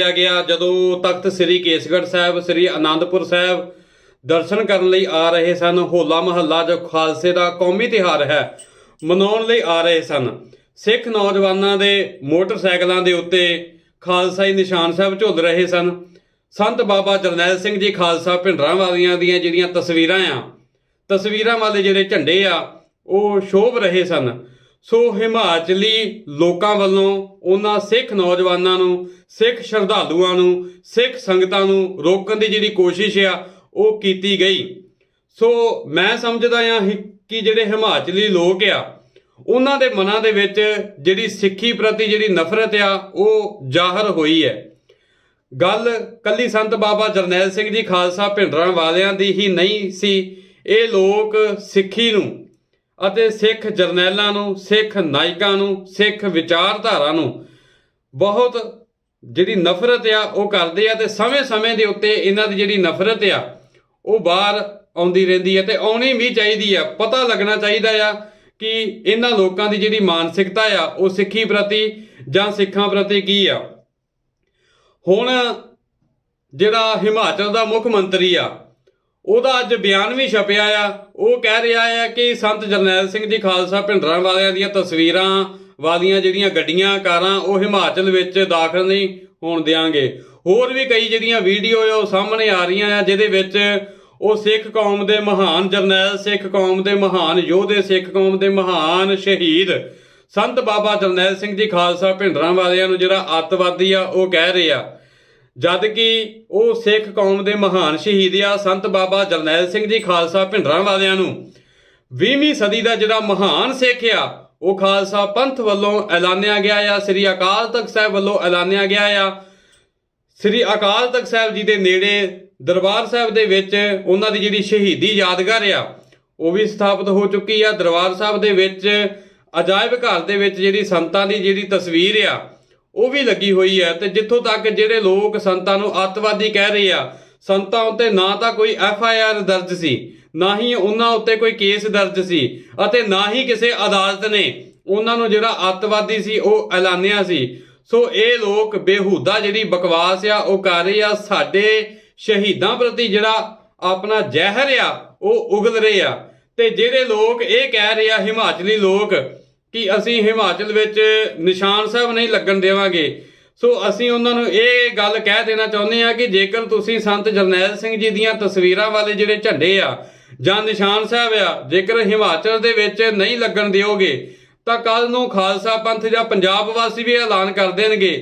ਕਿਹਾ ਗਿਆ। ਜਦੋਂ ਤਖਤ ਸ੍ਰੀ ਕੇਸਗੜ੍ਹ ਸਾਹਿਬ, ਸ੍ਰੀ ਆਨੰਦਪੁਰ ਸਾਹਿਬ ਦਰਸ਼ਨ ਕਰਨ ਲਈ ਆ ਰਹੇ ਸਨ, ਹੋਲਾ ਮਹੱਲਾ ਜੋ ਖਾਲਸੇ ਦਾ ਕੌਮੀ ਤਿਉਹਾਰ ਹੈ, ਮਨਾਉਣ ਲਈ ਆ ਰਹੇ ਸਨ। ਸਿੱਖ ਨੌਜਵਾਨਾਂ ਦੇ ਮੋਟਰਸਾਈਕਲਾਂ ਦੇ ਉੱਤੇ ਖਾਲਸਾਈ ਨਿਸ਼ਾਨ ਸਾਹਿਬ ਝੁੱਲ ਰਹੇ ਸਨ। ਸੰਤ ਬਾਬਾ ਜਰਨੈਲ ਸਿੰਘ ਜੀ ਖਾਲਸਾ ਭਿੰਡਰਾਂ ਵਾਲੀਆਂ ਦੀਆਂ ਜਿਹੜੀਆਂ ਤਸਵੀਰਾਂ ਆ, ਤਸਵੀਰਾਂ ਵਾਲੇ ਜਿਹੜੇ ਝੰਡੇ ਆ, ਉਹ ਸ਼ੋਭ ਰਹੇ ਸਨ। ਸੋ ਹਿਮਾਚਲੀ ਲੋਕਾਂ ਵੱਲੋਂ ਉਹਨਾਂ ਸਿੱਖ ਨੌਜਵਾਨਾਂ ਨੂੰ, ਸਿੱਖ ਸ਼ਰਧਾਲੂਆਂ ਨੂੰ, ਸਿੱਖ ਸੰਗਤਾਂ ਨੂੰ ਰੋਕਣ ਦੀ ਜਿਹੜੀ ਕੋਸ਼ਿਸ਼ ਆ, ਉਹ ਕੀਤੀ ਗਈ। ਸੋ ਮੈਂ ਸਮਝਦਾ ਆ ਕਿ ਜਿਹੜੇ ਹਿਮਾਚਲੀ ਲੋਕ ਆ, ਉਹਨਾਂ ਦੇ ਮਨਾਂ ਦੇ ਵਿੱਚ ਜਿਹੜੀ ਸਿੱਖੀ ਪ੍ਰਤੀ ਜਿਹੜੀ ਨਫ਼ਰਤ ਆ, ਉਹ ਜ਼ਾਹਰ ਹੋਈ ਹੈ। ਗੱਲ ਕੱਲੀ ਸੰਤ ਬਾਬਾ ਜਰਨੈਲ ਸਿੰਘ ਜੀ ਖਾਲਸਾ ਭਿੰਡਰਾਂ ਵਾਲਿਆਂ ਦੀ ਹੀ ਨਹੀਂ ਸੀ। ਇਹ ਲੋਕ ਸਿੱਖੀ ਨੂੰ ਅਤੇ ਸਿੱਖ ਜਰਨੈਲਾਂ ਨੂੰ, ਸਿੱਖ ਨਾਇਕਾਂ ਨੂੰ, ਸਿੱਖ ਵਿਚਾਰਧਾਰਾ ਨੂੰ ਬਹੁਤ ਜਿਹੜੀ ਨਫ਼ਰਤ ਆ ਉਹ ਕਰਦੇ ਆ ਤੇ ਸਮੇਂ-ਸਮੇਂ ਦੇ ਉੱਤੇ ਇਹਨਾਂ ਦੀ ਜਿਹੜੀ ਨਫ਼ਰਤ ਆ, ਉਹ ਬਾਹਰ ਆਉਂਦੀ ਰਹਿੰਦੀ ਹੈ ਤੇ ਆਉਣੀ ਵੀ ਚਾਹੀਦੀ ਆ। ਪਤਾ ਲੱਗਣਾ ਚਾਹੀਦਾ ਆ ਕਿ ਇਹਨਾਂ ਲੋਕਾਂ ਦੀ ਜਿਹੜੀ ਮਾਨਸਿਕਤਾ ਆ, ਉਹ ਸਿੱਖੀ ਪ੍ਰਤੀ ਜਾਂ ਸਿੱਖਾਂ ਪ੍ਰਤੀ ਕੀ ਆ। ਹੁਣ ਜਿਹੜਾ ਹਿਮਾਚਲ ਦਾ ਮੁੱਖ ਮੰਤਰੀ ਆ ਉਹਦਾ ਅੱਜ ਬਿਆਨ ਵੀ ਛਪਿਆ ਆ। ਉਹ ਕਹਿ ਰਿਹਾ ਆ ਕਿ ਸੰਤ ਜਰਨੈਲ ਸਿੰਘ ਜੀ ਖਾਲਸਾ ਭਿੰਡਰਾਂ ਵਾਲਿਆਂ ਦੀਆਂ ਤਸਵੀਰਾਂ ਵਾਲੀਆਂ ਜਿਹੜੀਆਂ ਗੱਡੀਆਂ, ਕਾਰਾਂ, ਉਹ ਹਿਮਾਚਲ ਵਿੱਚ ਦਾਖਲ ਨਹੀਂ ਹੋਣ ਦੇਾਂਗੇ ਹੋਰ ਵੀ ਕਈ ਜਿਹੜੀਆਂ ਵੀਡੀਓ ਆ, ਉਹ ਸਾਹਮਣੇ ਆ ਰਹੀਆਂ ਆ, ਜਿਹਦੇ ਵਿੱਚ ਉਹ ਸਿੱਖ ਕੌਮ ਦੇ ਮਹਾਨ ਜਰਨੈਲ, ਸਿੱਖ ਕੌਮ ਦੇ ਮਹਾਨ ਯੋਧੇ, ਸਿੱਖ ਕੌਮ ਦੇ ਮਹਾਨ ਸ਼ਹੀਦ ਸੰਤ ਬਾਬਾ ਜਰਨੈਲ ਸਿੰਘ ਜੀ ਖਾਲਸਾ ਭਿੰਡਰਾਂ ਵਾਲਿਆਂ ਨੂੰ ਜਿਹੜਾ ਅੱਤਵਾਦੀ ਆ, ਉਹ ਕਹਿ ਰਹੇ ਆ। ਜਦ ਕਿ ਉਹ ਸਿੱਖ ਕੌਮ ਦੇ ਮਹਾਨ ਸ਼ਹੀਦ ਆ ਸੰਤ ਬਾਬਾ ਜਰਨੈਲ ਸਿੰਘ ਜੀ ਖਾਲਸਾ ਭਿੰਡਰਾਂ ਵਾਲਿਆਂ ਨੂੰ। 20ਵੀਂ ਸਦੀ ਦਾ ਜਿਹੜਾ ਮਹਾਨ ਸਿੱਖ ਆ, ਉਹ ਖਾਲਸਾ ਪੰਥ ਵੱਲੋਂ ਐਲਾਨਿਆ ਗਿਆ ਆ, ਸ੍ਰੀ ਅਕਾਲ ਤਖਤ ਸਾਹਿਬ ਵੱਲੋਂ ਐਲਾਨਿਆ ਗਿਆ ਆ। ਸ੍ਰੀ ਅਕਾਲ ਤਖਤ ਸਾਹਿਬ ਜੀ ਦੇ ਨੇੜੇ ਦਰਬਾਰ ਸਾਹਿਬ ਦੇ ਵਿੱਚ ਉਹਨਾਂ ਦੀ ਜਿਹੜੀ ਸ਼ਹੀਦੀ ਯਾਦਗਾਰ ਆ, ਉਹ ਵੀ ਸਥਾਪਿਤ ਹੋ ਚੁੱਕੀ ਆ। ਦਰਬਾਰ ਸਾਹਿਬ ਦੇ ਵਿੱਚ ਅਜਾਇਬ ਘਰ ਦੇ ਵਿੱਚ ਜਿਹੜੀ ਸੰਤਾਂ ਦੀ ਜਿਹੜੀ ਤਸਵੀਰ ਆ ਉਹ ਵੀ ਲੱਗੀ ਹੋਈ ਹੈ ਤੇ ਜਿੱਥੋਂ ਤੱਕ ਜਿਹੜੇ ਲੋਕ ਸੰਤਾਂ ਨੂੰ ਅੱਤਵਾਦੀ ਕਹਿ ਰਹੇ ਆ, ਸੰਤਾਂ ਉੱਤੇ ਨਾ ਤਾਂ ਕੋਈ ਐਫ ਆਈ ਆਰ ਦਰਜ ਸੀ, ਨਾ ਹੀ ਉਹਨਾਂ ਉੱਤੇ ਕੋਈ ਕੇਸ ਦਰਜ ਸੀ ਅਤੇ ਨਾ ਹੀ ਕਿਸੇ ਅਦਾਲਤ ਨੇ ਉਹਨਾਂ ਨੂੰ ਜਿਹੜਾ ਅੱਤਵਾਦੀ ਸੀ ਉਹ ਐਲਾਨਿਆ ਸੀ। ਸੋ ਇਹ ਲੋਕ ਬੇਹੂਦਾ ਜਿਹੜੀ ਬਕਵਾਸ ਆ, ਉਹ ਕਰ ਰਹੇ ਆ, ਸਾਡੇ ਸ਼ਹੀਦਾਂ ਪ੍ਰਤੀ ਜਿਹੜਾ ਆਪਣਾ ਜ਼ਹਿਰ ਆ, ਉਹ ਉਗਲ ਰਹੇ ਆ। ਤੇ ਜਿਹੜੇ ਲੋਕ ਇਹ ਕਹਿ ਰਹੇ ਆ, ਹਿਮਾਚਲੀ ਲੋਕ ਕਿ ਅਸੀਂ ਹਿਮਾਚਲ ਵਿੱਚ ਨਿਸ਼ਾਨ ਸਾਹਿਬ ਨਹੀਂ ਲੱਗਣ ਦੇਵਾਂਗੇ। ਸੋ ਅਸੀਂ ਉਹਨਾਂ ਨੂੰ ਇਹ ਗੱਲ ਕਹਿ ਦੇਣਾ ਚਾਹੁੰਦੇ ਹਾਂ ਕਿ ਜੇਕਰ ਤੁਸੀਂ ਸੰਤ ਜਰਨੈਲ ਸਿੰਘ ਜੀ ਦੀਆਂ ਤਸਵੀਰਾਂ ਵਾਲੇ ਜਿਹੜੇ ਝੰਡੇ ਆ ਜਾਂ ਨਿਸ਼ਾਨ ਸਾਹਿਬ ਆ, ਜੇਕਰ ਹਿਮਾਚਲ ਦੇ ਵਿੱਚ ਨਹੀਂ ਲੱਗਣ ਦਿਓਗੇ, ਤਾਂ ਕੱਲ ਨੂੰ ਖਾਲਸਾ ਪੰਥ ਜਾਂ ਪੰਜਾਬ ਵਾਸੀ ਵੀ ਐਲਾਨ ਕਰ ਦੇਣਗੇ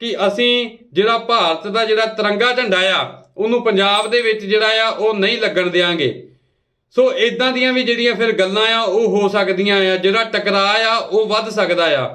ਕਿ ਅਸੀਂ ਜਿਹੜਾ ਭਾਰਤ ਦਾ ਜਿਹੜਾ ਤਿਰੰਗਾ ਝੰਡਾ ਆ, ਉਹਨੂੰ ਪੰਜਾਬ ਦੇ ਵਿੱਚ ਜਿਹੜਾ ਆ, ਉਹ ਨਹੀਂ ਲੱਗਣ ਦੇਾਂਗੇ ਸੋ ਇਦਾਂ ਦੀਆਂ ਵੀ ਜਿਹੜੀਆਂ ਫਿਰ ਗੱਲਾਂ ਆ, ਉਹ ਹੋ ਸਕਦੀਆਂ ਆ, ਜਿਹੜਾ ਟਕਰਾਅ ਆ, ਉਹ ਵੱਧ ਸਕਦਾ ਆ।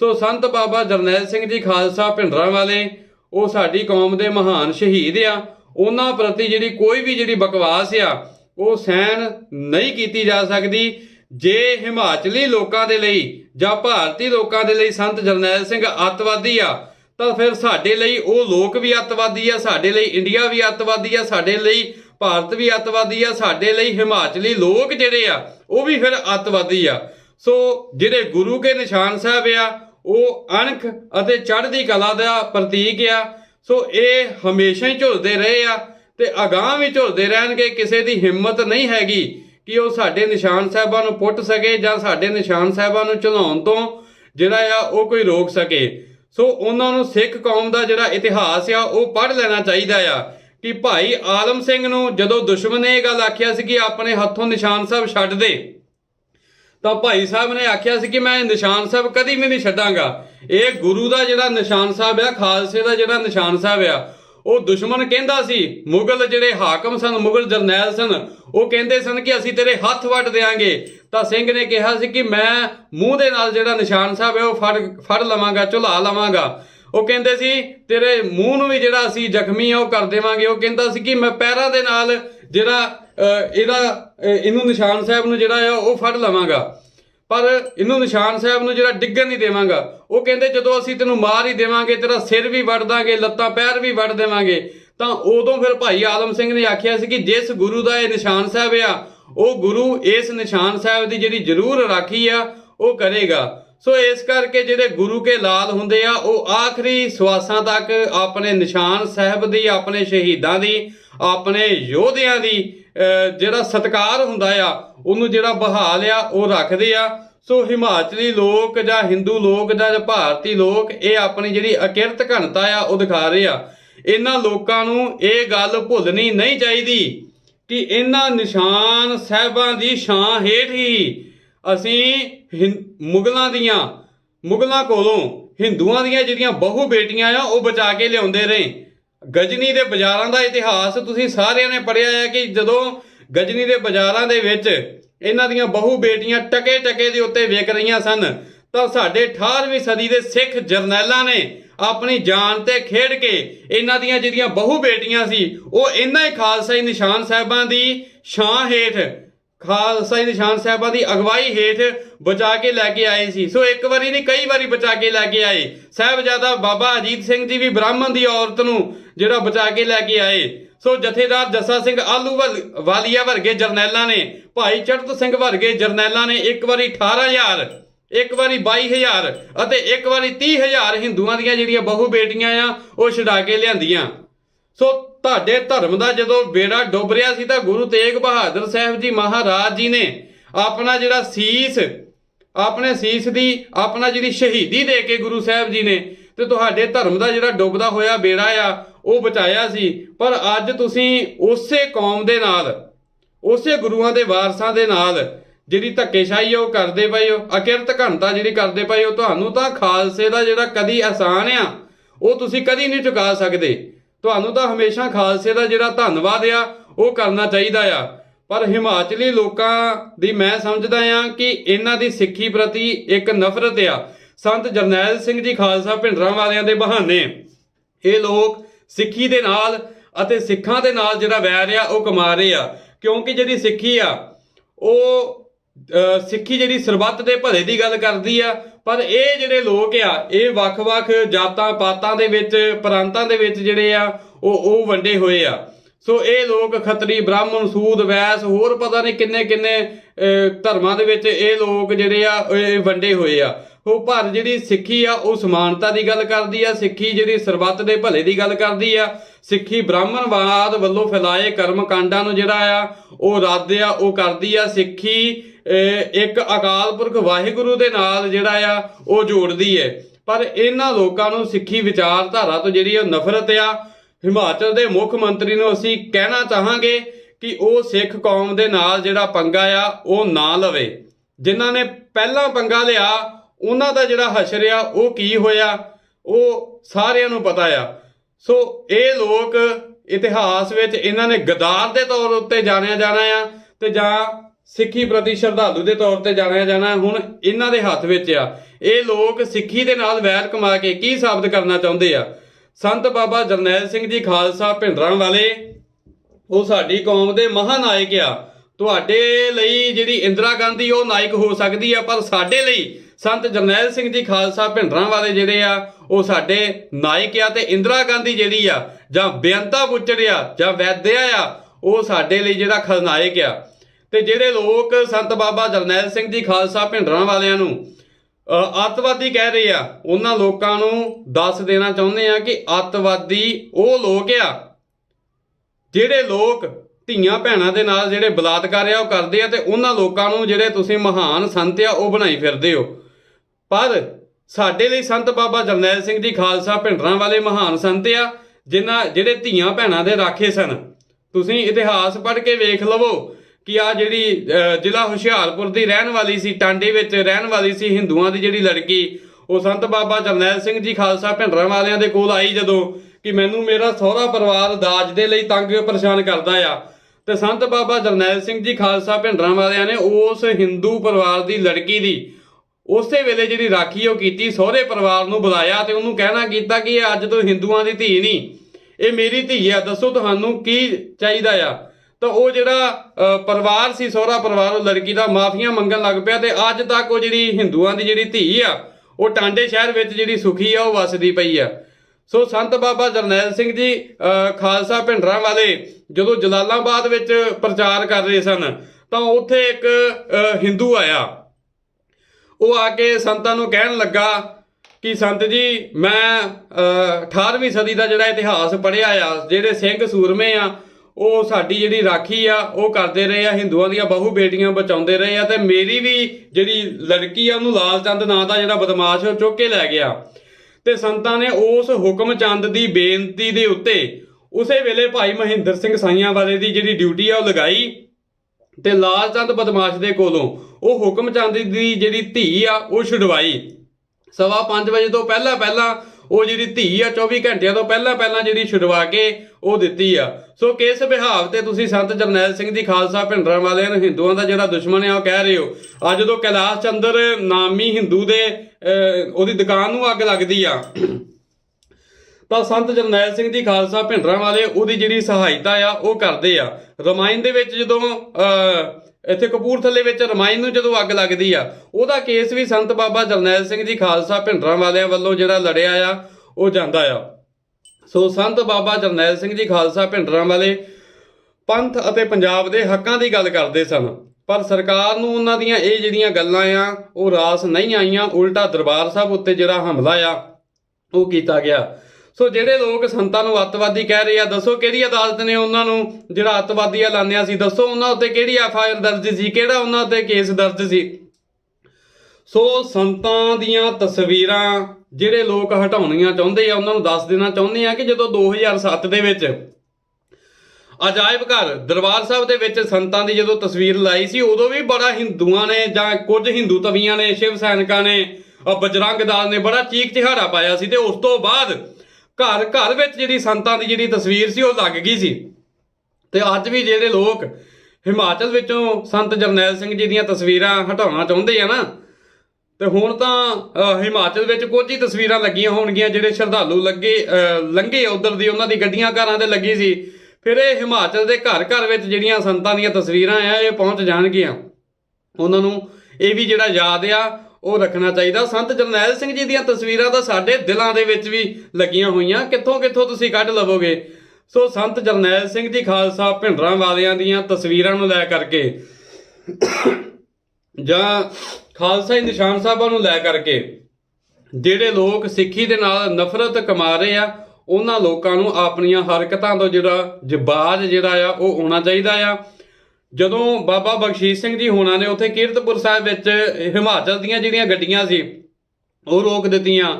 ਸੋ ਸੰਤ ਬਾਬਾ ਜਰਨੈਲ ਸਿੰਘ ਜੀ ਖਾਲਸਾ ਭਿੰਡਰਾਂ ਵਾਲੇ, ਉਹ ਸਾਡੀ ਕੌਮ ਦੇ ਮਹਾਨ ਸ਼ਹੀਦ ਆ। ਉਹਨਾਂ ਪ੍ਰਤੀ ਜਿਹੜੀ ਕੋਈ ਵੀ ਜਿਹੜੀ ਬਕਵਾਸ ਆ, ਉਹ ਸਹਿਣ ਨਹੀਂ ਕੀਤੀ ਜਾ ਸਕਦੀ। ਜੇ ਹਿਮਾਚਲੀ ਲੋਕਾਂ ਦੇ ਲਈ ਜਾਂ ਭਾਰਤੀ ਲੋਕਾਂ ਦੇ ਲਈ ਸੰਤ ਜਰਨੈਲ ਸਿੰਘ ਅੱਤਵਾਦੀ ਆ, ਤਾਂ ਫਿਰ ਸਾਡੇ ਲਈ ਉਹ ਲੋਕ ਵੀ ਅੱਤਵਾਦੀ ਆ, ਸਾਡੇ ਲਈ ਇੰਡੀਆ ਵੀ ਅੱਤਵਾਦੀ ਆ, ਸਾਡੇ ਲਈ ਭਾਰਤ ਵੀ ਅੱਤਵਾਦੀ ਆ, ਸਾਡੇ ਲਈ ਹਿਮਾਚਲੀ ਲੋਕ ਜਿਹੜੇ ਆ, ਉਹ ਵੀ ਫਿਰ ਅੱਤਵਾਦੀ ਆ। ਸੋ ਜਿਹੜੇ ਗੁਰੂ ਕੇ ਨਿਸ਼ਾਨ ਸਾਹਿਬ ਆ, ਉਹ ਅਣਖ ਅਤੇ ਚੜ੍ਹਦੀ ਕਲਾ ਦਾ ਪ੍ਰਤੀਕ ਆ। ਸੋ ਇਹ ਹਮੇਸ਼ਾ ਹੀ ਝੁਲਦੇ ਰਹੇ ਆ ਤੇ ਅਗਾਹ ਵੀ ਝੁਲਦੇ ਰਹਿਣਗੇ, ਕਿਸੇ ਦੀ ਹਿੰਮਤ ਨਹੀਂ ਹੈਗੀ ਕਿ ਉਹ ਸਾਡੇ ਨਿਸ਼ਾਨ ਸਾਹਿਬਾਂ ਨੂੰ ਪੁੱਟ ਸਕੇ ਜਾਂ ਸਾਡੇ ਨਿਸ਼ਾਨ ਸਾਹਿਬਾਂ ਨੂੰ ਚਲਾਉਣ ਤੋਂ ਜਿਹੜਾ ਆ, ਉਹ ਕੋਈ ਰੋਕ ਸਕੇ। ਸੋ ਉਹਨਾਂ ਨੂੰ ਸਿੱਖ ਕੌਮ ਦਾ ਜਿਹੜਾ ਇਤਿਹਾਸ ਆ, ਉਹ ਪੜ੍ਹ ਲੈਣਾ ਚਾਹੀਦਾ ਆ। ਕਿ ਭਾਈ ਆਲਮ ਸਿੰਘ ਨੂੰ ਜਦੋਂ ਦੁਸ਼ਮਣ ਨੇ ਇਹ ਗੱਲ ਆਖਿਆ ਸੀ ਕਿ ਆਪਣੇ ਹੱਥੋਂ ਨਿਸ਼ਾਨ ਸਾਹਿਬ ਛੱਡ ਦੇ, ਤਾਂ ਭਾਈ ਸਾਹਿਬ ਨੇ ਆਖਿਆ ਸੀ ਕਿ ਮੈਂ ਨਿਸ਼ਾਨ ਸਾਹਿਬ ਕਦੀ ਵੀ ਨਹੀਂ ਛੱਡਾਂਗਾ। ਇਹ ਗੁਰੂ ਦਾ ਜਿਹੜਾ ਨਿਸ਼ਾਨ ਸਾਹਿਬ ਆ, ਖਾਲਸੇ ਦਾ ਜਿਹੜਾ ਨਿਸ਼ਾਨ ਸਾਹਿਬ ਆ, ਉਹ ਦੁਸ਼ਮਣ ਕਹਿੰਦਾ ਸੀ, ਮੁਗਲ ਜਿਹੜੇ ਹਾਕਮ ਸਨ, ਮੁਗਲ ਜਰਨੈਲ ਸਨ, ਉਹ ਕਹਿੰਦੇ ਸਨ ਕਿ ਅਸੀਂ ਤੇਰੇ ਹੱਥ ਵੱਢ ਦੇਾਂਗੇ ਤਾਂ ਸਿੰਘ ਨੇ ਕਿਹਾ ਸੀ ਕਿ ਮੈਂ ਮੂੰਹ ਦੇ ਨਾਲ ਜਿਹੜਾ ਨਿਸ਼ਾਨ ਸਾਹਿਬ ਹੈ ਉਹ ਫੜ ਫੜ ਲਵਾਂਗਾ, ਝੁਲਾ ਲਵਾਂਗਾ। ਉਹ ਕਹਿੰਦੇ ਸੀ, ਤੇਰੇ ਮੂੰਹ ਨੂੰ ਵੀ ਜਿਹੜਾ ਅਸੀਂ ਜ਼ਖਮੀ ਆ, ਉਹ ਕਰ ਦੇਵਾਂਗੇ। ਉਹ ਕਹਿੰਦਾ ਸੀ ਕਿ ਮੈਂ ਪੈਰਾਂ ਦੇ ਨਾਲ ਜਿਹੜਾ ਇਹਦਾ ਇਹਨੂੰ ਨਿਸ਼ਾਨ ਸਾਹਿਬ ਨੂੰ ਜਿਹੜਾ ਆ, ਉਹ ਫੜ ਲਵਾਂਗਾ। ਪਰ ਇਹਨੂੰ ਨਿਸ਼ਾਨ ਸਾਹਿਬ ਨੂੰ ਜਿਹੜਾ ਡਿੱਗਣ ਨਹੀਂ ਦੇਵਾਂਗਾ। ਉਹ ਕਹਿੰਦੇ, ਜਦੋਂ ਅਸੀਂ ਤੈਨੂੰ ਮਾਰ ਹੀ ਦੇਵਾਂਗੇ, ਤੇਰਾ ਸਿਰ ਵੀ ਵੱਢ ਦਾਂਗੇ, ਲੱਤਾਂ, ਪੈਰ ਵੀ ਵੱਢ ਦੇਵਾਂਗੇ। ਤਾਂ ਉਦੋਂ ਫਿਰ ਭਾਈ ਆਲਮ ਸਿੰਘ ਨੇ ਆਖਿਆ ਸੀ ਕਿ ਜਿਸ ਗੁਰੂ ਦਾ ਇਹ ਨਿਸ਼ਾਨ ਸਾਹਿਬ ਆ, ਉਹ ਗੁਰੂ ਇਸ ਨਿਸ਼ਾਨ ਸਾਹਿਬ ਦੀ ਜਿਹੜੀ ਜ਼ਰੂਰ ਰਾਖੀ ਆ, ਉਹ ਕਰੇਗਾ। ਸੋ ਇਸ ਕਰਕੇ ਜਿਹੜੇ ਗੁਰੂ ਕੇ ਲਾਲ ਹੁੰਦੇ ਆ, ਉਹ ਆਖਰੀ ਸਵਾਸਾਂ ਤੱਕ ਆਪਣੇ ਨਿਸ਼ਾਨ ਸਾਹਿਬ ਦੀ, ਆਪਣੇ ਸ਼ਹੀਦਾਂ ਦੀ, ਆਪਣੇ ਯੋਧਿਆਂ ਦੀ ਜਿਹੜਾ ਸਤਕਾਰ ਹੁੰਦਾ ਆ, ਉਹਨੂੰ ਜਿਹੜਾ ਬਹਾਲ ਆ, ਉਹ ਰੱਖਦੇ ਆ। ਸੋ ਹਿਮਾਚਲੀ ਲੋਕ ਜਾਂ ਹਿੰਦੂ ਲੋਕ ਜਾਂ ਭਾਰਤੀ ਲੋਕ, ਇਹ ਆਪਣੀ ਜਿਹੜੀ ਅਕਿਰਤ ਘਣਤਾ ਆ, ਉਹ ਦਿਖਾ ਰਹੇ ਆ। ਇਹਨਾਂ ਲੋਕਾਂ ਨੂੰ ਇਹ ਗੱਲ ਭੁੱਲਣੀ ਨਹੀਂ ਚਾਹੀਦੀ ਕਿ ਇਹਨਾਂ ਨਿਸ਼ਾਨ ਸਾਹਿਬਾਂ ਦੀ ਛਾਂ ਹੇਠ ਹੀ ਅਸੀਂ ਹਿੰ- ਮੁਗਲਾਂ ਦੀਆਂ, ਮੁਗਲਾਂ ਕੋਲੋਂ ਹਿੰਦੂਆਂ ਦੀਆਂ ਜਿਹੜੀਆਂ ਬਹੁ ਬੇਟੀਆਂ ਆ, ਉਹ ਬਚਾ ਕੇ ਲਿਆਉਂਦੇ ਰਹੇ। ਗਜਨੀ ਦੇ ਬਾਜ਼ਾਰਾਂ ਦਾ ਇਤਿਹਾਸ ਤੁਸੀਂ ਸਾਰਿਆਂ ਨੇ ਪੜ੍ਹਿਆ ਹੈ ਕਿ ਜਦੋਂ ਗਜਨੀ ਦੇ ਬਾਜ਼ਾਰਾਂ ਦੇ ਵਿੱਚ ਇਹਨਾਂ ਦੀਆਂ ਬਹੁ ਬੇਟੀਆਂ ਟਕੇ ਟਕੇ ਦੇ ਉੱਤੇ ਵਿਕ ਰਹੀਆਂ ਸਨ, ਤਾਂ ਸਾਡੇ 18ਵੀਂ ਸਦੀ ਦੇ ਸਿੱਖ ਜਰਨੈਲਾਂ ਨੇ ਆਪਣੀ ਜਾਨ ਤੇ ਖੇਡ ਕੇ ਇਹਨਾਂ ਦੀਆਂ ਜਿਹੜੀਆਂ ਬਹੁ ਬੇਟੀਆਂ ਸੀ, ਉਹ ਇਹਨਾਂ ਹੀ ਖਾਲਸਾਈ ਨਿਸ਼ਾਨ ਸਾਹਿਬਾਂ ਦੀ ਛਾਂ ਹੇਠ ਖਾਲਸਾਈ ਨਿਸ਼ਾਨ ਸਾਹਿਬਾਂ ਦੀ ਅਗਵਾਈ ਹੇਠ ਬਚਾ ਕੇ ਲੈ ਕੇ ਆਏ ਸੀ। ਸੋ ਇੱਕ ਵਾਰੀ ਨਹੀਂ, ਕਈ ਵਾਰੀ ਬਚਾ ਕੇ ਲੈ ਕੇ ਆਏ। ਸਾਹਿਬਜ਼ਾਦਾ ਬਾਬਾ ਅਜੀਤ ਸਿੰਘ ਜੀ ਵੀ ਬ੍ਰਾਹਮਣ ਦੀ ਔਰਤ ਨੂੰ ਜਿਹੜਾ ਬਚਾ ਕੇ ਲੈ ਕੇ ਆਏ। ਸੋ ਜਥੇਦਾਰ ਜੱਸਾ ਸਿੰਘ ਆਲੂ ਵਾਲ- ਵਾਲੀਆ ਵਰਗੇ ਜਰਨੈਲਾਂ ਨੇ, ਭਾਈ ਚੜਤ ਸਿੰਘ ਵਰਗੇ ਜਰਨੈਲਾਂ ਨੇ ਇੱਕ ਵਾਰੀ 18000 ਇੱਕ ਵਾਰੀ 22000 ਅਤੇ ਇੱਕ ਵਾਰੀ 30000 ਹਿੰਦੂਆਂ ਦੀਆਂ ਜਿਹੜੀਆਂ ਬਹੁ ਬੇਟੀਆਂ ਆ, ਉਹ ਛਡਾ ਕੇ ਲਿਆਂਦੀਆਂ। ਸੋ ਤੁਹਾਡੇ ਧਰਮ ਦਾ ਜਦੋਂ ਬੇੜਾ ਡੁੱਬ ਰਿਹਾ ਸੀ ਤਾਂ ਗੁਰੂ ਤੇਗ ਬਹਾਦਰ ਸਾਹਿਬ ਜੀ ਮਹਾਰਾਜ ਜੀ ਨੇ ਆਪਣਾ ਜਿਹੜਾ ਸੀਸ, ਆਪਣੇ ਸੀਸ ਦੀ, ਆਪਣਾ ਜਿਹੜੀ ਸ਼ਹੀਦੀ ਦੇ ਕੇ ਗੁਰੂ ਸਾਹਿਬ ਜੀ ਨੇ ਤੇ ਤੁਹਾਡੇ ਧਰਮ ਦਾ ਜਿਹੜਾ ਡੁੱਬਦਾ ਹੋਇਆ ਬੇੜਾ ਆ, ਉਹ ਬਚਾਇਆ ਸੀ। ਪਰ ਅੱਜ ਤੁਸੀਂ ਉਸੇ ਕੌਮ ਦੇ ਨਾਲ, ਉਸੇ ਗੁਰੂਆਂ ਦੇ ਵਾਰਸਾਂ ਦੇ ਨਾਲ ਜਿਹੜੀ ਧੱਕੇਸ਼ਾਹੀ ਆ ਉਹ ਕਰਦੇ ਪਏ ਹੋ, ਅਕਿਰਤ ਘਣਤਾ ਜਿਹੜੀ ਕਰਦੇ ਪਏ ਹੋ, ਤੁਹਾਨੂੰ ਤਾਂ ਖਾਲਸੇ ਦਾ ਜਿਹੜਾ ਕਦੀ ਆਸਾਨ ਆ, ਉਹ ਤੁਸੀਂ ਕਦੀ ਨਹੀਂ ਚੁਕਾ ਸਕਦੇ। ਤੁਹਾਨੂੰ ਤਾਂ ਹਮੇਸ਼ਾ ਖਾਲਸੇ ਦਾ ਜਿਹੜਾ ਧੰਨਵਾਦ ਆ, ਉਹ ਕਰਨਾ ਚਾਹੀਦਾ ਆ। ਪਰ ਹਿਮਾਚਲੀ ਲੋਕਾਂ ਦੀ ਮੈਂ ਸਮਝਦਾ ਆ ਕਿ ਇਹਨਾਂ ਦੀ ਸਿੱਖੀ ਪ੍ਰਤੀ ਇੱਕ ਨਫ਼ਰਤ ਆ। ਸੰਤ ਜਰਨੈਲ ਸਿੰਘ ਜੀ ਖਾਲਸਾ ਭਿੰਡਰਾਂ ਵਾਲਿਆਂ ਦੇ ਬਹਾਨੇ। ਇਹ ਲੋਕ ਸਿੱਖੀ ਦੇ ਨਾਲ ਅਤੇ ਸਿੱਖਾਂ ਦੇ ਨਾਲ ਜਿਹੜਾ ਵੈਰ ਆ, ਉਹ ਕਮਾ ਰਹੇ ਆ। ਕਿਉਂਕਿ ਜਿਹੜੀ ਸਿੱਖੀ ਆ, ਉਹ ਸਿੱਖੀ ਜਿਹੜੀ ਸਰਬੱਤ ਦੇ ਭਲੇ ਦੀ ਗੱਲ ਕਰਦੀ ਆ, ਪਰ ਇਹ ਜਿਹੜੇ ਲੋਕ ਆ, ਇਹ ਵੱਖ-ਵੱਖ ਜਾਤਾਂ ਪਾਤਾਂ ਦੇ ਵਿੱਚ, ਪ੍ਰਾਂਤਾਂ ਦੇ ਵਿੱਚ ਜਿਹੜੇ ਆ, ਉਹ ਉਹ ਵੰਡੇ ਹੋਏ ਆ। ਸੋ ਇਹ ਲੋਕ ਖੱਤਰੀ, ਬ੍ਰਾਹਮਣ, ਸੂਦ, ਵੈਸ, ਹੋਰ ਪਤਾ ਨਹੀਂ ਕਿੰਨੇ ਕਿੰਨੇ ਧਰਮਾਂ ਦੇ ਵਿੱਚ ਇਹ ਲੋਕ ਜਿਹੜੇ ਆ, ਇਹ ਵੰਡੇ ਹੋਏ ਆ। ਉਹ ਪਰ ਜਿਹੜੀ ਸਿੱਖੀ ਆ, ਉਹ ਸਮਾਨਤਾ ਦੀ ਗੱਲ ਕਰਦੀ ਆ, ਸਿੱਖੀ ਜਿਹੜੀ ਸਰਬੱਤ ਦੇ ਭਲੇ ਦੀ ਗੱਲ ਕਰਦੀ ਆ, ਸਿੱਖੀ ਬ੍ਰਾਹਮਣਵਾਦ ਵੱਲੋਂ ਫੈਲਾਏ ਕਰਮ ਕਾਂਡਾਂ ਨੂੰ ਜਿਹੜਾ ਆ, ਉਹ ਰੱਦ ਆ, ਉਹ ਕਰਦੀ ਆ। ਸਿੱਖੀ ਇੱਕ ਅਕਾਲ ਪੁਰਖ ਵਾਹਿਗੁਰੂ ਦੇ ਨਾਲ ਜਿਹੜਾ ਆ, ਉਹ ਜੋੜਦੀ ਹੈ ਪਰ ਇਹਨਾਂ ਲੋਕਾਂ ਨੂੰ ਸਿੱਖੀ ਵਿਚਾਰਧਾਰਾ ਤੋਂ ਜਿਹੜੀ ਉਹ ਨਫ਼ਰਤ ਆ, ਹਿਮਾਚਲ ਦੇ ਮੁੱਖ ਮੰਤਰੀ ਨੂੰ ਅਸੀਂ ਕਹਿਣਾ ਚਾਹਾਂਗੇ ਕਿ ਉਹ ਸਿੱਖ ਕੌਮ ਦੇ ਨਾਲ ਜਿਹੜਾ ਪੰਗਾ ਆ, ਉਹ ਨਾ ਲਵੇ। ਜਿਨ੍ਹਾਂ ਨੇ ਪਹਿਲਾਂ ਪੰਗਾ ਲਿਆ, ਉਹਨਾਂ ਦਾ ਜਿਹੜਾ ਹਸ਼ਰ ਆ, ਉਹ ਕੀ ਹੋਇਆ? ਉਹ ਸਾਰਿਆਂ ਨੂੰ ਪਤਾ ਆ। ਸੋ ਇਹ ਲੋਕ ਇਤਿਹਾਸ ਵਿੱਚ ਇਹਨਾਂ ਨੇ ਗਦਾਰ ਦੇ ਤੌਰ ਉੱਤੇ ਜਾਣਿਆ ਜਾਣਾ ਆ, ਤੇ ਜਾਂ ਸਿੱਖੀ ਪ੍ਰਤੀ ਸ਼ਰਧਾਲੂ ਦੇ ਤੌਰ ਤੇ ਜਾਣਿਆ ਜਾਣਾ, ਹੁਣ ਇਹਨਾਂ ਦੇ ਹੱਥ ਵਿੱਚ ਆ। ਇਹ ਲੋਕ ਸਿੱਖੀ ਦੇ ਨਾਲ ਵੈਰ ਕਮਾ ਕੇ ਕੀ ਸਾਬਤ ਕਰਨਾ ਚਾਹੁੰਦੇ ਆ? ਸੰਤ ਬਾਬਾ ਜਰਨੈਲ ਸਿੰਘ ਜੀ ਖਾਲਸਾ ਭਿੰਡਰਾਂ ਵਾਲੇ, ਉਹ ਸਾਡੀ ਕੌਮ ਦੇ ਮਹਾਨਾਇਕ ਆ। ਤੁਹਾਡੇ ਲਈ ਜਿਹੜੀ ਇੰਦਰਾ ਗਾਂਧੀ, ਉਹ ਨਾਇਕ ਹੋ ਸਕਦੀ ਆ, ਪਰ ਸਾਡੇ ਲਈ ਸੰਤ ਜਰਨੈਲ ਸਿੰਘ ਜੀ ਖਾਲਸਾ ਭਿੰਡਰਾਂ ਵਾਲੇ ਜਿਹੜੇ ਆ, ਉਹ ਸਾਡੇ ਨਾਇਕ ਆ ਤੇ ਇੰਦਰਾ ਗਾਂਧੀ ਜਿਹੜੀ ਆ, ਜਾਂ ਬੇਅੰਤਾ ਬੁੱਚੜ ਆ ਜਾਂ ਵੈਦਿਆ ਆ, ਉਹ ਸਾਡੇ ਲਈ ਜਿਹੜਾ ਖਲਨਾਇਕ ਆ। ਤੇ ਜਿਹੜੇ ਲੋਕ ਸੰਤ ਬਾਬਾ ਜਰਨੈਲ ਸਿੰਘ ਜੀ ਖਾਲਸਾ ਭਿੰਡਰਾਂ ਵਾਲਿਆਂ ਨੂੰ ਅੱਤਵਾਦੀ ਕਹਿ ਰਹੇ ਆ, ਉਹਨਾਂ ਲੋਕਾਂ ਨੂੰ ਦੱਸ ਦੇਣਾ ਚਾਹੁੰਦੇ ਆ ਕਿ ਅੱਤਵਾਦੀ ਉਹ ਲੋਕ ਆ, ਜਿਹੜੇ ਲੋਕ ਧੀਆਂ ਭੈਣਾਂ ਦੇ ਨਾਲ ਜਿਹੜੇ ਬਲਾਤਕਾਰ ਆ, ਉਹ ਕਰਦੇ ਆ ਤੇ ਉਹਨਾਂ ਲੋਕਾਂ ਨੂੰ ਜਿਹੜੇ ਤੁਸੀਂ ਮਹਾਨ ਸੰਤ ਆ, ਉਹ ਬਣਾਈ ਫਿਰਦੇ ਹੋ। ਪਰ ਸਾਡੇ ਲਈ ਸੰਤ ਬਾਬਾ ਜਰਨੈਲ ਸਿੰਘ ਜੀ ਖਾਲਸਾ ਭਿੰਡਰਾਂ ਵਾਲੇ ਮਹਾਨ ਸੰਤ ਆ, ਜਿਨ੍ਹਾਂ, ਜਿਹੜੇ ਧੀਆਂ ਭੈਣਾਂ ਦੇ ਰਾਖੇ ਸਨ। ਤੁਸੀਂ ਇਤਿਹਾਸ ਪੜ੍ਹ ਕੇ ਵੇਖ ਲਵੋ ਕਿ ਆ ਜਿਹੜੀ ਜ਼ਿਲ੍ਹਾ ਹੁਸ਼ਿਆਰਪੁਰ ਦੀ ਰਹਿਣ ਵਾਲੀ ਸੀ, ਟਾਂਡੇ ਵਿੱਚ ਰਹਿਣ ਵਾਲੀ ਸੀ, ਹਿੰਦੂਆਂ ਦੀ ਜਿਹੜੀ ਲੜਕੀ, ਉਹ ਸੰਤ ਬਾਬਾ ਜਰਨੈਲ ਸਿੰਘ ਜੀ ਖਾਲਸਾ ਭਿੰਡਰਾਂ ਵਾਲਿਆਂ ਦੇ ਕੋਲ ਆਈ ਜਦੋਂ ਕਿ ਮੈਨੂੰ ਮੇਰਾ ਸਹੁਰਾ ਪਰਿਵਾਰ ਦਾਜ ਦੇ ਲਈ ਤੰਗ ਪਰੇਸ਼ਾਨ ਕਰਦਾ ਆ। ਤੇ ਸੰਤ ਬਾਬਾ ਜਰਨੈਲ ਸਿੰਘ ਜੀ ਖਾਲਸਾ ਭਿੰਡਰਾਂ ਵਾਲਿਆਂ ਨੇ ਉਸ ਹਿੰਦੂ ਪਰਿਵਾਰ ਦੀ ਲੜਕੀ ਦੀ ਉਸੇ ਵੇਲੇ ਜਿਹੜੀ ਰਾਖੀ ਉਹ ਕੀਤੀ, ਸਹੁਰੇ ਪਰਿਵਾਰ ਨੂੰ ਬੁਲਾਇਆ ਤੇ ਉਹਨੂੰ ਕਹਿਣਾ ਕੀਤਾ ਕਿ ਇਹ ਅੱਜ ਤੋਂ ਹਿੰਦੂਆਂ ਦੀ ਧੀ ਨਹੀਂ, ਇਹ ਮੇਰੀ ਧੀ ਆ, ਦੱਸੋ ਤੁਹਾਨੂੰ ਕੀ ਚਾਹੀਦਾ ਆ। ਤਾਂ ਉਹ ਜਿਹੜਾ ਪਰਿਵਾਰ ਸੀ ਸਹੁਰਾ ਪਰਿਵਾਰ ਉਹ ਲੜਕੀ ਦਾ ਮਾਫੀਆਂ ਮੰਗਣ ਲੱਗ ਪਿਆ ਤੇ ਅੱਜ ਤੱਕ ਉਹ ਜਿਹੜੀ ਹਿੰਦੂਆਂ ਦੀ ਜਿਹੜੀ ਧੀ ਆ ਉਹ ਟਾਂਡੇ ਸ਼ਹਿਰ ਵਿੱਚ ਜਿਹੜੀ ਸੁਖੀ ਆ ਉਹ ਵਸਦੀ ਪਈ ਆ। ਸੋ ਸੰਤ ਬਾਬਾ ਜਰਨੈਲ ਸਿੰਘ ਜੀ ਖਾਲਸਾ ਭਿੰਡਰਾਂ ਵਾਲੇ ਜਦੋਂ ਜਲਾਲਾਬਾਦ ਵਿੱਚ ਪ੍ਰਚਾਰ ਕਰ ਰਹੇ ਸਨ ਤਾਂ ਉੱਥੇ ਇੱਕ ਹਿੰਦੂ ਆਇਆ। ਉਹ ਆ ਕੇ ਸੰਤਾਂ ਨੂੰ ਕਹਿਣ ਲੱਗਾ ਕਿ ਸੰਤ ਜੀ ਮੈਂ ਅਹ, 18ਵੀਂ ਸਦੀ ਦਾ ਜਿਹੜਾ ਇਤਿਹਾਸ ਪੜ੍ਹਿਆ ਆ ਜਿਹੜੇ ਸਿੰਘ ਸੂਰਮੇ ਆ ਉਹ ਸਾਡੀ ਜਿਹੜੀ ਰਾਖੀ ਆ, ਉਹ ਕਰਦੇ ਰਹੇ ਆ, ਹਿੰਦੂਆਂ ਦੀਆਂ ਬਹੂ ਬੇਟੀਆਂ ਬਚਾਉਂਦੇ ਰਹੇ ਆ ਤੇ ਮੇਰੀ ਵੀ ਜਿਹੜੀ ਲੜਕੀ ਆ, ਉਹਨੂੰ ਲਾਲ ਚੰਦ ਨਾਂ ਦਾ ਜਿਹੜਾ ਬਦਮਾਸ਼ ਉਹ ਚੁੱਕ ਕੇ ਲੈ ਗਿਆ। ਤੇ ਸੰਤਾਂ ਨੇ ਉਸ ਹੁਕਮ ਚੰਦ ਦੀ ਬੇਨਤੀ ਦੇ ਉੱਤੇ ਉਸੇ ਵੇਲੇ ਭਾਈ ਮਹਿੰਦਰ ਸਿੰਘ ਸਾਈਆਂ ਵਾਲੇ ਦੀ ਜਿਹੜੀ ਡਿਊਟੀ ਆ, ਉਹ ਲਗਾਈ ਤੇ ਲਾਲ ਚੰਦ ਬਦਮਾਸ਼ ਦੇ ਕੋਲੋਂ ਉਹ ਹੁਕਮ ਚੰਦ ਦੀ ਜਿਹੜੀ ਧੀ ਆ, ਉਹ ਛੁਡਵਾਈ। ਸਵਾ 5 ਵਜੇ ਤੋਂ ਪਹਿਲਾਂ ਪਹਿਲਾਂ ਉਹ ਜਿਹੜੀ ਧੀ ਆ 24 ਘੰਟਿਆਂ ਤੋਂ ਪਹਿਲਾਂ ਪਹਿਲਾਂ ਜਿਹੜੀ ਛੁਡਵਾ ਕੇ ਉਹ ਦਿੱਤੀ ਆ। ਸੋ ਕਿਸ ਵਿਹਾਵ ਤੇ ਤੁਸੀਂ ਸੰਤ ਜਰਨੈਲ ਸਿੰਘ ਦੀ ਖਾਲਸਾ ਭਿੰਡਰਾਂ ਵਾਲਿਆਂ ਨੂੰ ਹਿੰਦੂਆਂ ਦਾ ਜਿਹੜਾ ਦੁਸ਼ਮਣ ਆ ਉਹ ਕਹਿ ਰਹੇ ਹੋ? ਅੱਜ ਜਦੋਂ ਕੈਲਾਸ਼ ਚੰਦਰ ਨਾਮੀ ਹਿੰਦੂ ਦੇ ਅਹ, ਉਹਦੀ ਦੁਕਾਨ ਨੂੰ ਅੱਗ ਲੱਗਦੀ ਆ ਤਾਂ ਸੰਤ ਜਰਨੈਲ ਸਿੰਘ ਦੀ ਖਾਲਸਾ ਭਿੰਡਰਾਂ ਵਾਲੇ ਉਹਦੀ ਜਿਹੜੀ ਸਹਾਇਤਾ ਆ ਉਹ ਕਰਦੇ ਆ। ਰਮਾਇਣ ਦੇ ਵਿੱਚ ਜਦੋਂ ਅਹ, ਇੱਥੇ ਕਪੂਰਥਲੇ ਵਿੱਚ ਰਮਾਇਣ ਨੂੰ ਜਦੋਂ ਅੱਗ ਲੱਗਦੀ ਆ, ਉਹਦਾ ਕੇਸ ਵੀ ਸੰਤ ਬਾਬਾ ਜਰਨੈਲ ਸਿੰਘ ਜੀ ਖਾਲਸਾ ਭਿੰਡਰਾਂ ਵਾਲਿਆਂ ਵੱਲੋਂ ਜਿਹੜਾ ਲੜਿਆ ਆ, ਉਹ ਜਾਂਦਾ ਆ। ਸੋ ਸੰਤ ਬਾਬਾ ਜਰਨੈਲ ਸਿੰਘ ਜੀ ਖਾਲਸਾ ਭਿੰਡਰਾਂ ਵਾਲੇ ਪੰਥ ਅਤੇ ਪੰਜਾਬ ਦੇ ਹੱਕਾਂ ਦੀ ਗੱਲ ਕਰਦੇ ਸਨ, ਪਰ ਸਰਕਾਰ ਨੂੰ ਉਹਨਾਂ ਦੀਆਂ ਇਹ ਜਿਹੜੀਆਂ ਗੱਲਾਂ ਆ, ਉਹ ਰਾਸ ਨਹੀਂ ਆਈਆਂ, ਉਲਟਾ ਦਰਬਾਰ ਸਾਹਿਬ ਉੱਤੇ ਜਿਹੜਾ ਹਮਲਾ ਆ, ਉਹ ਕੀਤਾ ਗਿਆ। ਸੋ ਜਿਹੜੇ ਲੋਕ ਸੰਤਾਂ ਨੂੰ ਅੱਤਵਾਦੀ ਕਹਿ ਰਹੇ ਆ, ਦੱਸੋ ਕਿਹੜੀ ਅਦਾਲਤ ਨੇ ਉਹਨਾਂ ਨੂੰ ਜਿਹੜਾ ਅੱਤਵਾਦੀ ਐਲਾਨਿਆ ਸੀ? ਦੱਸੋ ਉਹਨਾਂ ਉੱਤੇ ਕਿਹੜੀ ਐਫ ਆਈ ਆਰ ਦਰਜ ਸੀ? ਕਿਹੜਾ ਉਹਨਾਂ ਉੱਤੇ ਕੇਸ ਦਰਜ ਸੀ? ਸੋ ਸੰਤਾਂ ਦੀਆਂ ਤਸਵੀਰਾਂ ਜਿਹੜੇ ਲੋਕ ਹਟਾਉਣੀਆਂ ਚਾਹੁੰਦੇ ਆ, ਉਹਨਾਂ ਨੂੰ ਦੱਸ ਦੇਣਾ ਚਾਹੁੰਦੇ ਆ ਕਿ ਜਦੋਂ 2007 ਦੇ ਵਿੱਚ ਅਜਾਇਬ ਘਰ ਦਰਬਾਰ ਸਾਹਿਬ ਦੇ ਵਿੱਚ ਸੰਤਾਂ ਦੀ ਜਦੋਂ ਤਸਵੀਰ ਲਾਈ ਸੀ, ਉਦੋਂ ਵੀ ਬੜਾ ਹਿੰਦੂਆਂ ਨੇ ਜਾਂ ਕੁਝ ਹਿੰਦੂ ਤਵੀਆਂ ਨੇ, ਸ਼ਿਵ ਸੈਨਿਕਾਂ ਨੇ ਬਜਰੰਗ ਦਲ ਨੇ ਬੜਾ ਚੀਕ ਚਿਹਾੜਾ ਪਾਇਆ ਸੀ ਤੇ ਉਸ ਤੋਂ ਬਾਅਦ ਘਰ ਘਰ ਵਿੱਚ ਜਿਹੜੀ ਸੰਤਾਂ ਦੀ ਜਿਹੜੀ ਤਸਵੀਰ ਸੀ ਉਹ ਲੱਗ ਗਈ ਸੀ। ਤੇ ਅੱਜ ਵੀ ਜਿਹੜੇ ਲੋਕ ਹਿਮਾਚਲ ਵਿੱਚੋਂ ਸੰਤ ਜਰਨੈਲ ਸਿੰਘ ਜੀ ਦੀਆਂ ਤਸਵੀਰਾਂ ਹਟਾਉਣਾ ਚਾਹੁੰਦੇ ਆ ਨਾ, ਤੇ ਹੁਣ ਤਾਂ ਹਿਮਾਚਲ ਵਿੱਚ ਕੁਝ ਹੀ ਤਸਵੀਰਾਂ ਲੱਗੀਆਂ ਹੋਣਗੀਆਂ ਜਿਹੜੇ ਸ਼ਰਧਾਲੂ ਲੱਗੇ ਲੰਘੇ ਉਧਰ ਦੀ, ਉਹਨਾਂ ਦੀ ਗੱਡੀਆਂ ਘਰਾਂ ਤੇ ਲੱਗੀ ਸੀ। ਫਿਰ ਇਹ ਹਿਮਾਚਲ ਦੇ ਘਰ ਘਰ ਵਿੱਚ ਜਿਹੜੀਆਂ ਸੰਤਾਂ ਦੀਆਂ ਤਸਵੀਰਾਂ ਆ, ਇਹ ਪਹੁੰਚ ਜਾਣਗੀਆਂ। ਉਹਨਾਂ ਨੂੰ ਇਹ ਵੀ ਜਿਹੜਾ ਯਾਦ ਆ ਉਹ ਰੱਖਣਾ ਚਾਹੀਦਾ। ਸੰਤ ਜਰਨੈਲ ਸਿੰਘ ਜੀ ਦੀਆਂ ਤਸਵੀਰਾਂ ਤਾਂ ਸਾਡੇ ਦਿਲਾਂ ਦੇ ਵਿੱਚ ਵੀ ਲੱਗੀਆਂ ਹੋਈਆਂ। ਕਿੱਥੋਂ ਕਿੱਥੋਂ ਤੁਸੀਂ ਕੱਢ ਲਵੋਗੇ? ਸੋ ਸੰਤ ਜਰਨੈਲ ਸਿੰਘ ਜੀ ਖਾਲਸਾ ਭਿੰਡਰਾਂ ਵਾਲਿਆਂ ਦੀਆਂ ਤਸਵੀਰਾਂ ਨੂੰ ਲੈ ਕਰਕੇ ਜਾਂ ਖਾਲਸਾ ਹੀ ਨਿਸ਼ਾਨ ਸਾਹਿਬਾਂ ਨੂੰ ਲੈ ਕਰਕੇ ਜਿਹੜੇ ਲੋਕ ਸਿੱਖੀ ਦੇ ਨਾਲ ਨਫ਼ਰਤ ਕਮਾ ਰਹੇ ਆ, ਉਹਨਾਂ ਲੋਕਾਂ ਨੂੰ ਆਪਣੀਆਂ ਹਰਕਤਾਂ ਤੋਂ ਜਿਹੜਾ ਜਬਾਜ ਜਿਹੜਾ ਆ, ਉਹ ਹੋਣਾ ਚਾਹੀਦਾ ਆ। ਜਦੋਂ ਬਾਬਾ ਬਖਸ਼ੀਸ਼ ਸਿੰਘ ਜੀ ਹੋਣਾ ਨੇ ਉੱਥੇ ਕੀਰਤਪੁਰ ਸਾਹਿਬ ਵਿੱਚ ਹਿਮਾਚਲ ਦੀਆਂ ਜਿਹੜੀਆਂ ਗੱਡੀਆਂ ਸੀ, ਉਹ ਰੋਕ ਦਿੱਤੀਆਂ।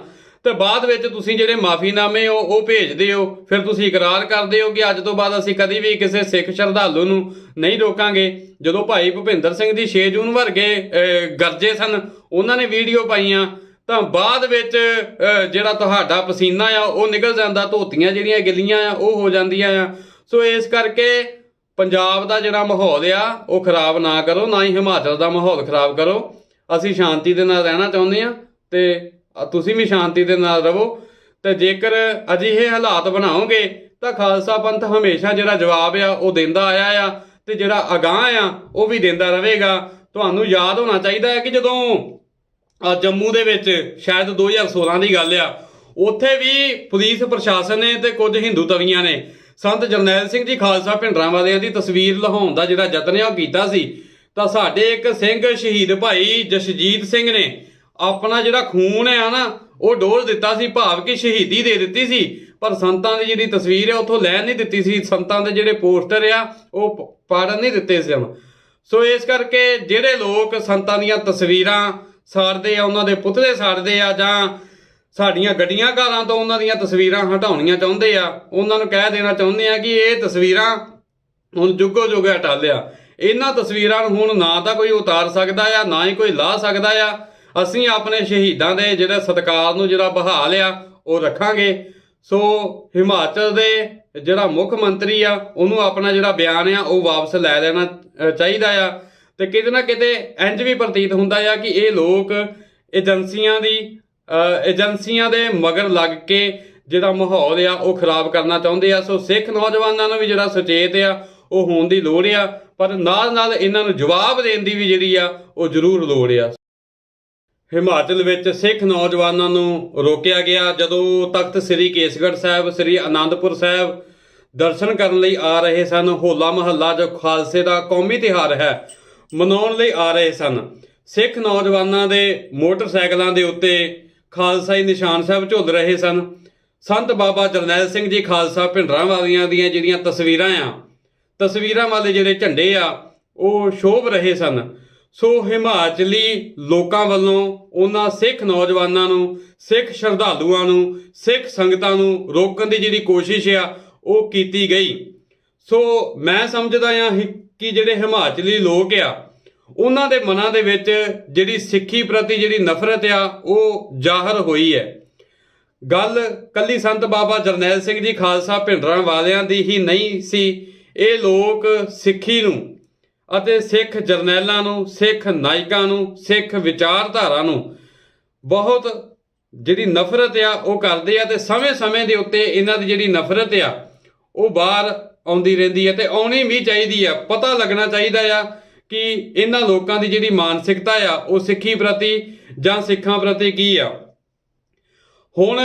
ਤੇ ਬਾਅਦ ਵਿੱਚ ਤੁਸੀਂ ਜਿਹੜੇ ਮਾਫੀਨਾਮੇ ਹੋ ਉਹ ਭੇਜਦੇ ਹੋ ਫਿਰ ਤੁਸੀਂ ਇਕਰਾਰ ਕਰਦੇ ਹੋ ਕਿ ਅੱਜ ਤੋਂ ਬਾਅਦ ਅਸੀਂ ਕਦੀ ਵੀ ਕਿਸੇ ਸਿੱਖ ਸ਼ਰਧਾਲੂ ਨੂੰ ਨਹੀਂ ਰੋਕਾਂਗੇ। ਜਦੋਂ ਭਾਈ ਭੁਪਿੰਦਰ ਸਿੰਘ ਦੀ 6 ਜੂਨ ਵਰਗੇ ਗਰਜੇ ਸਨ, ਉਹਨਾਂ ਨੇ ਵੀਡੀਓ ਪਾਈਆਂ। ਤਾਂ ਬਾਅਦ ਵਿੱਚ ਜਿਹੜਾ ਤੁਹਾਡਾ ਪਸੀਨਾ ਆ, ਉਹ ਨਿਕਲ ਜਾਂਦਾ, ਧੋਤੀਆਂ ਜਿਹੜੀਆਂ ਗਿੱਲੀਆਂ ਆ, ਉਹ ਹੋ ਜਾਂਦੀਆਂ ਆ। ਸੋ ਇਸ ਕਰਕੇ ਪੰਜਾਬ ਦਾ ਜਿਹੜਾ ਮਾਹੌਲ ਆ, ਉਹ ਖਰਾਬ ਨਾ ਕਰੋ, ਨਾ ਹੀ ਹਿਮਾਚਲ ਦਾ ਮਾਹੌਲ ਖਰਾਬ ਕਰੋ। ਅਸੀਂ ਸ਼ਾਂਤੀ ਦੇ ਨਾਲ ਰਹਿਣਾ ਚਾਹੁੰਦੇ ਆ ਤੇ ਤੁਸੀਂ ਵੀ ਸ਼ਾਂਤੀ ਦੇ ਨਾਲ ਰਹੋ। ਤੇ ਜੇਕਰ ਅਜਿਹੇ ਹਾਲਾਤ ਬਣਾਓਗੇ, ਤਾਂ ਖਾਲਸਾ ਪੰਥ ਹਮੇਸ਼ਾ ਜਿਹੜਾ ਜਵਾਬ ਆ, ਉਹ ਦਿੰਦਾ ਆਇਆ ਆ ਤੇ ਜਿਹੜਾ ਅਗਾਹ ਆ, ਉਹ ਵੀ ਦਿੰਦਾ ਰਹੇਗਾ। ਤੁਹਾਨੂੰ ਯਾਦ ਹੋਣਾ ਚਾਹੀਦਾ ਹੈ ਕਿ ਜਦੋਂ ਜੰਮੂ ਦੇ ਵਿੱਚ ਸ਼ਾਇਦ 2016 ਦੀ ਗੱਲ ਆ, ਉੱਥੇ ਵੀ ਪੁਲਿਸ, ਪ੍ਰਸ਼ਾਸਨ ਨੇ ਤੇ ਕੁਝ ਹਿੰਦੂ ਤਵੀਆਂ ਨੇ ਸੰਤ ਜਰਨੈਲ ਸਿੰਘ ਜੀ ਖਾਲਸਾ ਭਿੰਡਰਾਂ ਵਾਲਿਆਂ ਦੀ ਤਸਵੀਰ ਲਹਾਉਣ ਦਾ ਜਿਹੜਾ ਯਤਨ ਆ, ਉਹ ਕੀਤਾ ਸੀ। ਤਾਂ ਸਾਡੇ ਇੱਕ ਸਿੰਘ ਸ਼ਹੀਦ ਭਾਈ ਜਸਜੀਤ ਸਿੰਘ ਨੇ ਆਪਣਾ ਜਿਹੜਾ ਖੂਨ ਹੈ ਨਾ, ਉਹ ਡੋਲ ਦਿੱਤਾ ਸੀ, ਭਾਵ ਕਿ ਸ਼ਹੀਦੀ ਦੇ ਦਿੱਤੀ ਸੀ। ਪਰ ਸੰਤਾਂ ਦੀ ਜਿਹੜੀ ਤਸਵੀਰ ਹੈ ਉੱਥੋਂ ਲੈਣ ਨਹੀਂ ਦਿੱਤੀ ਸੀ। ਸੰਤਾਂ ਦੇ ਜਿਹੜੇ ਪੋਸਟਰ ਆ, ਉਹ ਪਾੜਨ ਨਹੀਂ ਦਿੱਤੇ ਸਨ ਸੋ ਇਸ ਕਰਕੇ ਜਿਹੜੇ ਲੋਕ ਸੰਤਾਂ ਦੀਆਂ ਤਸਵੀਰਾਂ ਸਾੜਦੇ ਆ, ਉਹਨਾਂ ਦੇ ਪੁਤਲੇ ਸਾੜਦੇ ਆ ਜਾਂ ਸਾਡੀਆਂ ਗੱਡੀਆਂ ਘਰਾਂ ਤੋਂ ਉਹਨਾਂ ਦੀਆਂ ਤਸਵੀਰਾਂ ਹਟਾਉਣੀਆਂ ਚਾਹੁੰਦੇ ਆ। ਉਹਨਾਂ ਨੂੰ ਕਹਿ ਦੇਣਾ ਚਾਹੁੰਦੇ ਆ ਕਿ ਇਹ ਤਸਵੀਰਾਂ ਹੁਣ ਜੁਗੋ ਜੁਗ ਹਟਾ ਲਿਆ ਇਹਨਾਂ ਤਸਵੀਰਾਂ ਨੂੰ ਹੁਣ ਨਾ ਤਾਂ ਕੋਈ ਉਤਾਰ ਸਕਦਾ ਆ, ਨਾ ਹੀ ਕੋਈ ਲਾਹ ਸਕਦਾ ਆ। ਅਸੀਂ ਆਪਣੇ ਸ਼ਹੀਦਾਂ ਦੇ ਜਿਹੜੇ ਸਤਿਕਾਰ ਨੂੰ ਜਿਹੜਾ ਬਹਾਲ ਆ, ਉਹ ਰੱਖਾਂਗੇ। ਸੋ ਹਿਮਾਚਲ ਦੇ ਜਿਹੜਾ ਮੁੱਖ ਮੰਤਰੀ ਆ, ਉਹਨੂੰ ਆਪਣਾ ਜਿਹੜਾ ਬਿਆਨ ਆ, ਉਹ ਵਾਪਸ ਲੈ ਲੈਣਾ ਚਾਹੀਦਾ ਆ। ਤੇ ਕਿਤੇ ਨਾ ਕਿਤੇ ਇੰਜ ਵੀ ਪ੍ਰਤੀਤ ਹੁੰਦਾ ਆ ਕਿ ਇਹ ਲੋਕ ਏਜੰਸੀਆਂ ਦੀ ਏਜੰਸੀਆਂ ਦੇ ਮਗਰ ਲੱਗ ਕੇ ਜਿਹੜਾ ਮਾਹੌਲ ਆ, ਉਹ ਖਰਾਬ ਕਰਨਾ ਚਾਹੁੰਦੇ ਆ। ਸੋ ਸਿੱਖ ਨੌਜਵਾਨਾਂ ਨੂੰ ਵੀ ਜਿਹੜਾ ਸੁਚੇਤ ਆ, ਉਹ ਹੋਣ ਦੀ ਲੋੜ ਆ। ਪਰ ਨਾਲ ਨਾਲ ਇਹਨਾਂ ਨੂੰ ਜਵਾਬ ਦੇਣ ਦੀ ਵੀ ਜਿਹੜੀ ਆ, ਉਹ ਜ਼ਰੂਰ ਲੋੜ ਆ। ਹਿਮਾਚਲ ਵਿੱਚ ਸਿੱਖ ਨੌਜਵਾਨਾਂ ਨੂੰ ਰੋਕਿਆ ਗਿਆ। ਜਦੋਂ ਤਖਤ ਸ੍ਰੀ ਕੇਸਗੜ੍ਹ ਸਾਹਿਬ, ਸ੍ਰੀ ਆਨੰਦਪੁਰ ਸਾਹਿਬ ਦਰਸ਼ਨ ਕਰਨ ਲਈ ਆ ਰਹੇ ਸਨ, ਹੋਲਾ ਮਹੱਲਾ ਜੋ ਖਾਲਸੇ ਦਾ ਕੌਮੀ ਤਿਹਾਰ ਹੈ, ਮਨਾਉਣ ਲਈ ਆ ਰਹੇ ਸਨ। ਸਿੱਖ ਨੌਜਵਾਨਾਂ ਦੇ ਮੋਟਰਸਾਈਕਲਾਂ ਦੇ ਉੱਤੇ ਖਾਲਸਾਈ ਨਿਸ਼ਾਨ ਸਾਹਿਬ ਝੁੱਲ ਰਹੇ ਸਨ। ਸੰਤ ਬਾਬਾ ਜਰਨੈਲ ਸਿੰਘ ਜੀ ਖਾਲਸਾ ਭਿੰਡਰਾਂ ਵਾਲੀਆਂ ਦੀਆਂ ਜਿਹੜੀਆਂ ਤਸਵੀਰਾਂ ਆ, ਤਸਵੀਰਾਂ ਵਾਲੇ ਜਿਹੜੇ ਝੰਡੇ ਆ, ਉਹ ਸ਼ੋਭ ਰਹੇ ਸਨ। ਸੋ ਹਿਮਾਚਲੀ ਲੋਕਾਂ ਵੱਲੋਂ ਉਹਨਾਂ ਸਿੱਖ ਨੌਜਵਾਨਾਂ ਨੂੰ, ਸਿੱਖ ਸ਼ਰਧਾਲੂਆਂ ਨੂੰ, ਸਿੱਖ ਸੰਗਤਾਂ ਨੂੰ ਰੋਕਣ ਦੀ ਜਿਹੜੀ ਕੋਸ਼ਿਸ਼ ਆ, ਉਹ ਕੀਤੀ ਗਈ। ਸੋ ਮੈਂ ਸਮਝਦਾ ਆ ਕਿ ਜਿਹੜੇ ਹਿਮਾਚਲੀ ਲੋਕ ਆ ਉਹਨਾਂ ਦੇ ਮਨਾਂ ਦੇ ਵਿੱਚ ਜਿਹੜੀ ਸਿੱਖੀ ਪ੍ਰਤੀ ਜਿਹੜੀ ਨਫ਼ਰਤ ਆ, ਉਹ ਜ਼ਾਹਰ ਹੋਈ ਹੈ। ਗੱਲ ਕੱਲੀ ਸੰਤ ਬਾਬਾ ਜਰਨੈਲ ਸਿੰਘ ਜੀ ਖਾਲਸਾ ਭਿੰਡਰਾਂ ਵਾਲਿਆਂ ਦੀ ਹੀ ਨਹੀਂ ਸੀ। ਇਹ ਲੋਕ ਸਿੱਖੀ ਨੂੰ ਅਤੇ ਸਿੱਖ ਜਰਨੈਲਾਂ ਨੂੰ, ਸਿੱਖ ਨਾਇਕਾਂ ਨੂੰ, ਸਿੱਖ ਵਿਚਾਰਧਾਰਾ ਨੂੰ ਬਹੁਤ ਜਿਹੜੀ ਨਫ਼ਰਤ ਆ, ਉਹ ਕਰਦੇ ਆ ਤੇ ਸਮੇਂ-ਸਮੇਂ ਦੇ ਉੱਤੇ ਇਹਨਾਂ ਦੀ ਜਿਹੜੀ ਨਫ਼ਰਤ ਆ, ਉਹ ਬਾਹਰ ਆਉਂਦੀ ਰਹਿੰਦੀ ਹੈ ਤੇ ਆਉਣੀ ਵੀ ਚਾਹੀਦੀ ਆ। ਪਤਾ ਲੱਗਣਾ ਚਾਹੀਦਾ ਆ ਕਿ ਇਹਨਾਂ ਲੋਕਾਂ ਦੀ ਜਿਹੜੀ ਮਾਨਸਿਕਤਾ ਆ, ਉਹ ਸਿੱਖੀ ਪ੍ਰਤੀ ਜਾਂ ਸਿੱਖਾਂ ਪ੍ਰਤੀ ਕੀ ਆ? ਹੁਣ